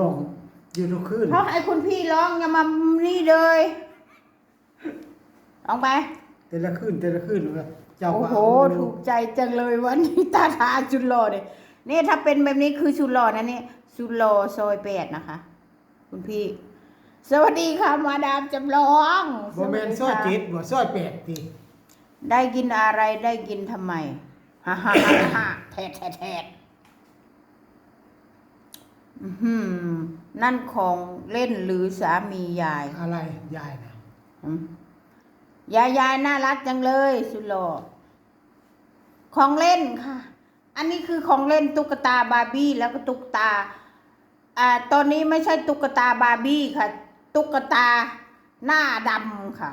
ร้องอยู่ทุกคืนเพราะไอ้คุณพี่ร้องอย่ามานี่เลยลองไป แต่ละคืนแต่ละคืนเลยเจ้าโอ้ก็โหเอาถูกใจจังเลยวันนี้ตาทาชุดหล่อเนี่ยนี่ถ้าเป็นแบบนี้คือชุดหล่อนะนี่ชุดหล่อซอยแปดนะคะ คุณพี่ สวัสดีค่ะมาดามจำลองบ่แม่นซสอวัยสเจ็ดีดบ่ซอยแปดติค่ะได้กินอะไรได้กินทำไมฮ่าฮ่าฮ่าฮ่าแทดแทดแทดอื้อหือ นั่นของเล่นหรือสามียายอะไรยายนะอืมยายยายน่ารักจังเลยสุดหล่อของเล่นค่ะ อันนี้คือของเล่นตุ๊กตาบาร์บี้แล้วก็ตุ๊กตา อ่า ตอนนี้ไม่ใช่ตุ๊กตาบาร์บี้ค่ะ ตุ๊กตาหน้าดำค่ะ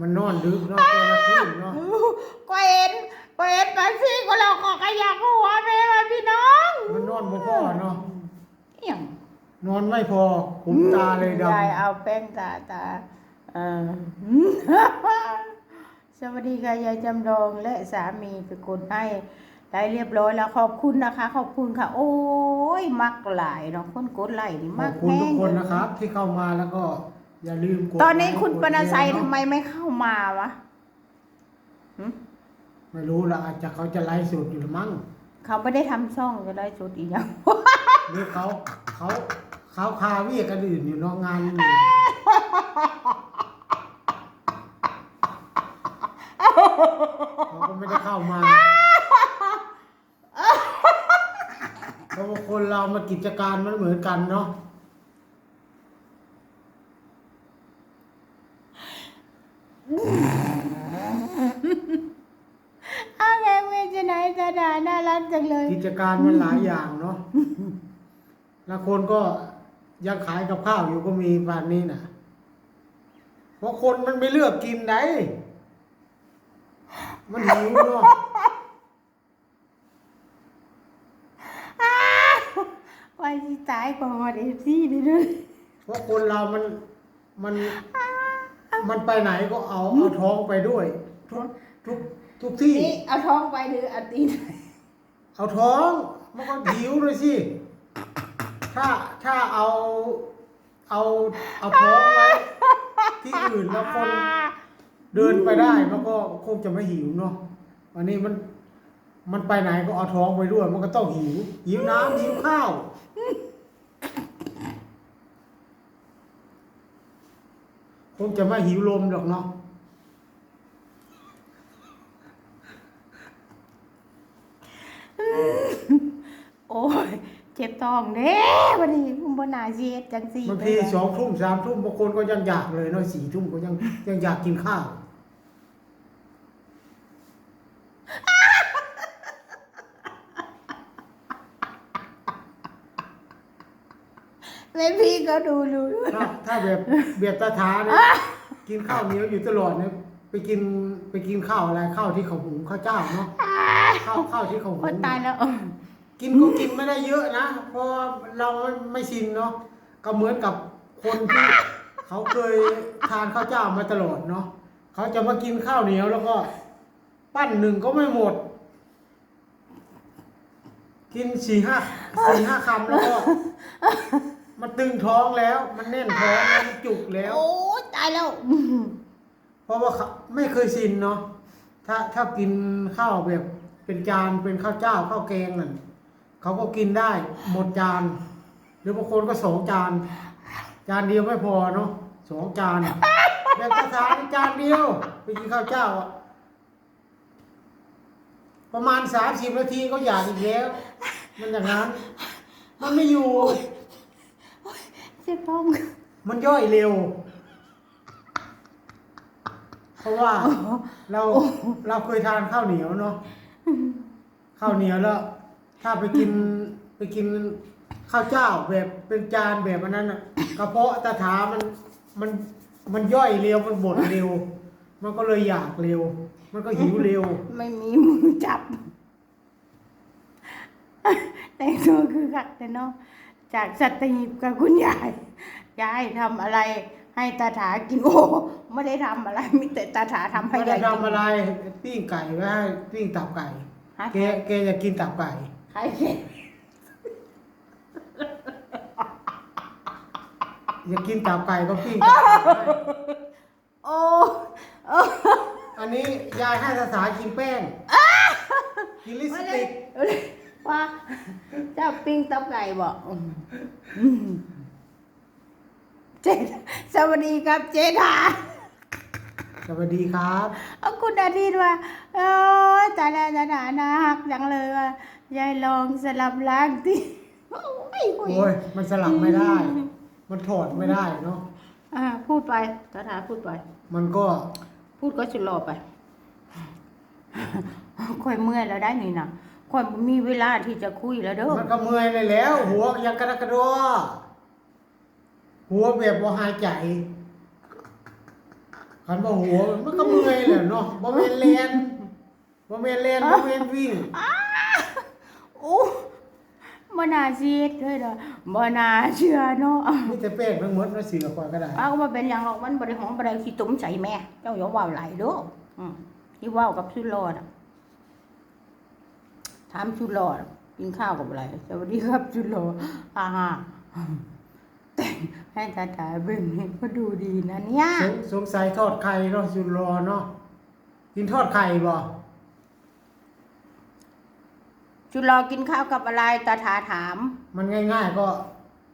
มันนอนดึกเนาะแต่ละคืนเนาะก็เห็นก็เห็นไปสิก็เราก็ขยักหัวแม่มาพี่น้องมันนอนบ่พอเนาะเอี่ยงนอนไม่พอขุมตาเลยดำยายเอาแป้งตาตาเออสวัสดีค่ะยายจำลองและสามีไปกดให้ได้เรียบร้อยแล้วขอบคุณนะคะ ขอบคุณค่ะ โอ้ยมักหลายเนาะคนกดไลค์นี่ขมัอบกคุณแห้ทุกงคนนะครับ ที่เข้ามาแล้วก็ อย่าลืมกดตอนนี้คุณกดปนชัยแชร์ทำเนาะไมไม่เข้ามาวะหึไม่รู้ละอาจจะเขาจะไลฟ์สดอยู่หรือมั้งเขาไม่ได้ทำช่องจะได้ชุดอีกอย่าง หรือเขาเขาเขาคาเวียกันอื่นอยู่เนอกงานอื่นเขาก็ไม่ได้เข้ามาเพราะว่าคนเรามากิจการมันเหมือนกันเนาะ อ้าวแม่เมจะไหน จะด่าน่ารักจังเลย กิจการมันหลายอย่างเนาะแล้วคนก็ยังขายกับข้าวอยู่ก็มีป่านนี้น่ะเพราะคนมันไม่เลือกกินไหน มันหิวเนาะไปสิตายก่อนเอฟซีนี่ด้วยเพราะคนเรามันมัน มันไปไหนก็เอาเอาท้องไปด้วย ทุกทุกทุกที่ นี่เอาท้องไปหรือเอาตีนไป เอาท้องมันก็หิวเลยสิ ถ้าถ้าเอาเอาเอาท้องไว้ที่อื่นแล้วคนเดินไปได้มันก็คงจะไม่หิวเนาะอันนี้มันมันไปไหนก็เอาท้องไปด้วย มันก็ต้องหิว หิวน้ำหิวข้าว คงจะไม่หิวลมหรอกเนาะ โอ้ย เจ็บท้องเด้วันนี้คุณบนาเสียดจังสี่บางทีสองทุ่มสามทุ่มบางคนก็ยังอยากเลยเนาะสี่ทุ่มก็ยังยังอยากกินข้าวแม่พี่ก็ดูดูถ้าถ้าแบบเบียดตาทาเนี่ยกินข้าวเหนียวอยู่ตลอดเนี่ยไปกินไปกินข้าวอะไรข้าวที่เขาหุงข้าวเจ้าเนาะข้าวข้าวที่เขาหุคนงตายแล้ว กินก็กินไม่ได้เยอะนะเพราะเราไม่ชินเนาะก็เหมือนกับคนที่เขาเคยทานข้าวเจ้ามาตลอดเนาะเขาจะมากินข้าวเหนียวแล้วก็ ปั้นหนึ่งก็ไม่หมด กินสี่ห้าสี่ห้าคำแล้วก็ มันตึงท้องแล้ว มันแน่นท้องแล้วมันจุกแล้ว โอ้ยตายแล้ว เพราะว่าเขาไม่เคยชินเนาะถ้าถ้ากินข้าวแบบเป็นจานเป็นข้าวเจ้าข้าวแกงนั่น เขาก็กินได้หมดจาน หรือบางคนก็สองจาน จานเดียวไม่พอเนาะสองจานแบบภาษาจานเดียวไปกินข้าวเจ้าอะประมาณสามสิบนาทีก็อยากอีกแล้ว มันอย่างนั้น มันไม่อยู่เจ็บท้องมันย่อยเร็ว เพราะว่าเราเราเคยทานข้าวเหนียวเนาะข้าวเหนียวแล้ว ถ้าไปกินไปกินข้าวเจ้าแบบเป็นจานแบบอันนั้นน่ะกระเพาะตาถามันมันมันย่อยเร็วมันบดเร็ว มันก็เลยอยากเร็ว มันก็หิวเร็ว ไม่มีมือจับ แต่งตัวคือขักแต่เนาะจากสัตหีบกับคุณยายยายทำอะไร ให้ตาถากินโอ้ไม่ได้ทำอะไรมีแต่ตาถาทำให้ไม่ยาได้ยกิน ทำอะไรปิ้งไก่ไว้ให้ปิ้งตับไก่ฮะ แกแกอยากกินตับไก่ ใครกินอยากกินตับไก่ก็ปิ้งตับไก่ให้โอ้โอ้อันนี้ยายให้ภาษากินแป้ง กินลิปสติกว่าเจ้าปิ้งตับไก่บอกอืมอืมเจสวัสดีครับเจดา สวัสดีครับเอาคุณอาทิตย์ว่าโอ้ยตาดาตาดานะฮักจังเลยว่ายายลองสลับล้างที่โอ้ยโอ้ยโอ้ยมันสลับไม่ได้ มันถอดไม่ได้เนาะอ่าพูดไปตาถาพูดไป มันก็พูดก็ชุดรอไปค่อยเมื่อยแล้วได้นี่นะค่อยบ่มีเวลาที่จะคุยแล้วเด้อมันก็เมื่อยเลยแล้ว หัวยังกระดกกระโดอหัวแบบว่าหายใจ คันว่าหัวมันก็เมื่อยแหละเนาะบ่แม่นเลียนบ่แม่นเลียนบ่แม่นวิ่งโอ้บ่น่าเสียดเลยเด้อบ่น่าเชื่อเนาะมีแต่แป้งทั้งหมดมาเสือคอยก็ได้เอามาเป็นอย่างหรอกมันบ่ได้หอมบ่ได้ขี้ตุ้มใส่แม่ เจ้าอย่าเว้าหลายเด้ออืมที่เว้ากับชุดรอน่ะถามชุดรอน่ะกินข้าวกับอะไรสวัสดีครับชุดรออ่าฮะแต่ง ให้ตาตาแบบนี้ก็ดูดีนะเนี่ยสงสงสัยทอดไข่เนาะสุดรอเนาะกินทอดไข่บ่ชุดรอกินข้าวกับอะไรตาถาถาม มันง่าย ๆ ก็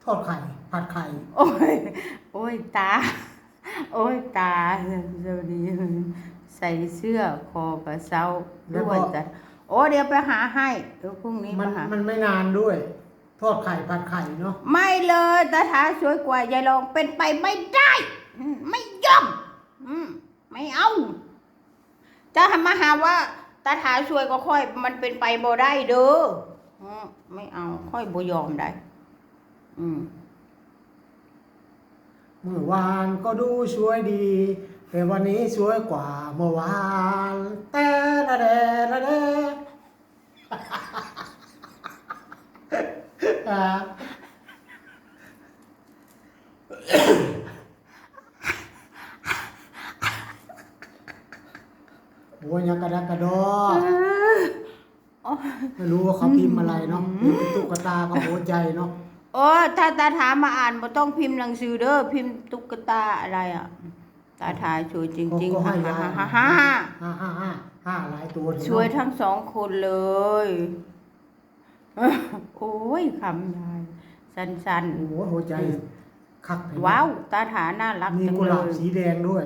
ทอดไข่ผัดไข่โอ้ย โอ้ยตา โอ้ยตาสวัสดีใส่เสื้อคอกระเซาด้วยจ้ะโอ้เดี๋ยวไปหาให้เดี๋ยวพรุ่งนี้มันมาหา มันไม่นานด้วย ทอดไข่ผัดไข่เนาะไม่เลยตาถาสวยกว่ายายลองเป็นไปไม่ได้อืมไม่ยอมอืมไม่เอาจะมาหาว่าตาถาสวยก็ค่อย มันเป็นไปบ่ได้เด้ออืมไม่เอา ค่อยบ่ยอมได้ อืม เมื่อวานก็ดูสวยดี แต่วันนี้สวยกว่าเมื่อวานแต่ละแดละแด อ่าโอ้ยยังกระดักกระดอไม่รู้ว่าเขาพิมพ์อะไรเนาะหรือเป็นตุ๊กตากับหัวใจเนาะโอ้ถ้าตาถามาอ่านบ่ต้องพิมพ์หนังสือเด้อพิมพ์ตุ๊กตาอะไรอะ ตาถาสวยจริงก็ๆให้ฮ่ายายฮ่าฮ่าฮ่าห้าห้าห้าห้าหลายตัวเถอะสวยทั้งสองคนเลย โอ้ยคำยาย สั้นโอ้โหหัวใจคักเห็นไหมๆว้าว ตาถาน่ารักมีจังกุหเลลาบย สีแดงด้วย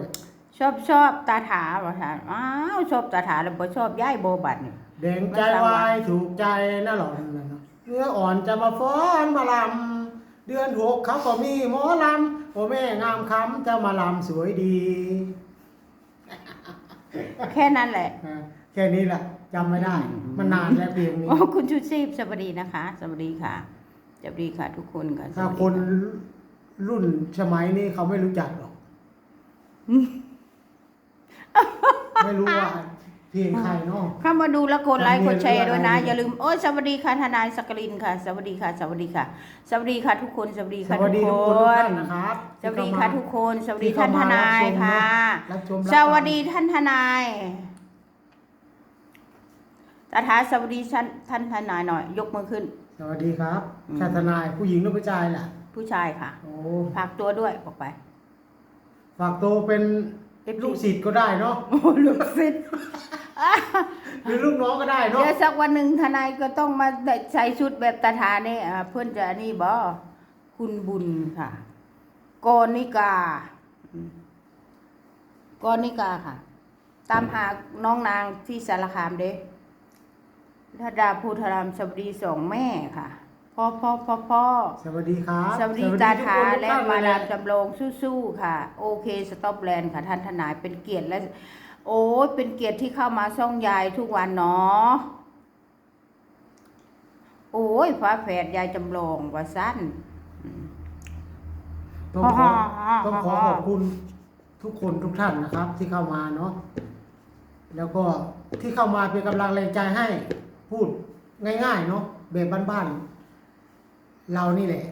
ชอบชอบตาถาบ่ถาอ้าวชอบตาถาแล้วบ่ชอบยายโบบัดนี่ แดงใจวายถูกใจน่าหล่อนนั่นเนาะเนื้ออ่อนจะมาฟ้อนมาลำเดือนหกเขาก็มีหมอลำโอ้แม่งามคำจะมาลำสวยดีแค่นั้นแหละ อ่าแค่นี้แหละ จำไม่ได้ มันนานแล้วเพลงนี้โอ้คุณชูชีพสวัสดีนะคะ สวัสดีค่ะสวัสดีค่ะ ทุกคนค่ะสถ้าวัสดีคนค่ะรุ่นสมัยนี้เขาไม่รู้จักหรอก ไม่รู้ว่าเพลงใครเนาะ เข้ามาดูแล้วกดไลค์ทำกเนียดนแชร์ด้วยนะด้วยอย่าลืมโอ้ยสวัสดีค่ะทนายสกรินค่ะ สวัสดีค่ะ สวัสดีค่ะ สวัสดีค่ะ ทุกคนสวัสดีสค่ะวัสทุดีกทุกคคนทุกนท่านนะครับสวัสดีค่ะทุกคน สวัสดีที่เข้ท่านทนายรับชมค่ะ รับชมสวัสดีท่านทนาย ตาถาสวัสดีท่านท่านทนายหน่อย ยกมือขึ้น สวัสดีครับอืมชาทนายผู้หญิงหรือผู้ชายล่ะ ผู้ชายค่ะโอ้ฝากตัวด้วยบอกไป ฝากตัวเป็น FC ลูกศิษย์ก็ได้เนาะโอ้ลูกศิษย์หรือลูกน้องก็ได้เนาะเดี๋ยวสักวันหนึ่งทนายก็ต้องมาใส่ชุดแบบตาถาเนี่ยอ่าเพื่อนจะนี่บอคุณบุญค่ะกอนิกาอืมกอนิกาค่ะ ตามหาน้องนางที่สารคามเด้ ธดาภูธารามสวัสดีสองแม่ค่ะพ่อพ่อพ่อพ่อสวัสดีครับสวัสดีตาทุกถาคนทุกและท่นมาเลยดามจำลองสู้ๆค่ะ โอเคสต็อปแลนด์ค่ะท่านทนายเป็นเกียรติและ โอ้ยเป็นเกียรติที่เข้ามาซ่องยายทุกวันเนาะโอ้ยฟ้าแฝดยายจำลองว่าสั้นต้องขอต้องขอขอบคุณทุกคนทุกท่านนะครับ ที่เข้ามาเนาะแล้วก็ที่เข้ามาเป็นกำลังแรงใจให้ พูดง่ายๆเนาะแบบบ้านๆเรานี่แหละ